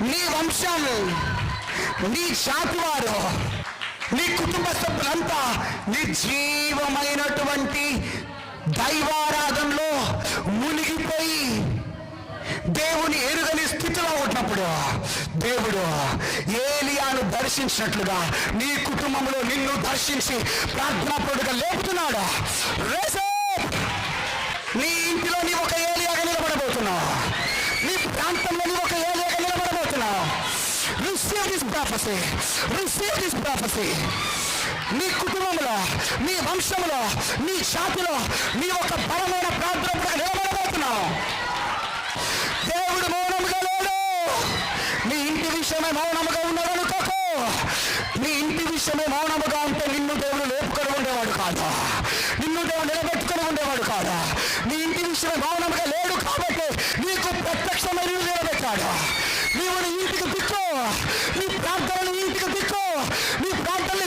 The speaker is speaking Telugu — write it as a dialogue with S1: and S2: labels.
S1: నీ వంశం నీ జాతి వారు నీ కుటుంబ సభ్యులంతా నిర్జీవమైనటువంటి దైవారాధనలో మునిగిపోయి దేవుని ఎరుగని స్థితిలో ఉన్నప్పుడు దేవుడు ఏలియాను దర్శించినట్లుగా నీ కుటుంబంలో నిన్ను దర్శించి ప్రార్థనాపరుడుగా లేపుతున్నాడు. Receive this prophecy receive this prophecy నీ కుటుంబంలో నీ వంశంలో నీ జాతిలో నీ ఒక బలమైన ప్రార్థన నిలబడబోతున్నావు దేవుడు మౌనముగా లేడు. నీ ఇంటి విషయమే మౌనముగా ఉన్నదనుకోకు. నీ ఇంటి విషయమే మౌనముగా ఉంటే నిన్ను దేవుడు లేపుకొని ఉండేవాడు కాదు. నిన్ను దేవుడు నిలబెట్టుకొని ఉండేవాడు కాదు. నీ ఇంటి విషయమే మౌనముగా లేడు కాబట్టి నీకు ప్రత్యక్షమైన నిలబెట్టాడు. నీవు వీటికి దిక్కు నీ ప్రార్థనలు వీటికి దిక్కు నీ ప్రార్థనలు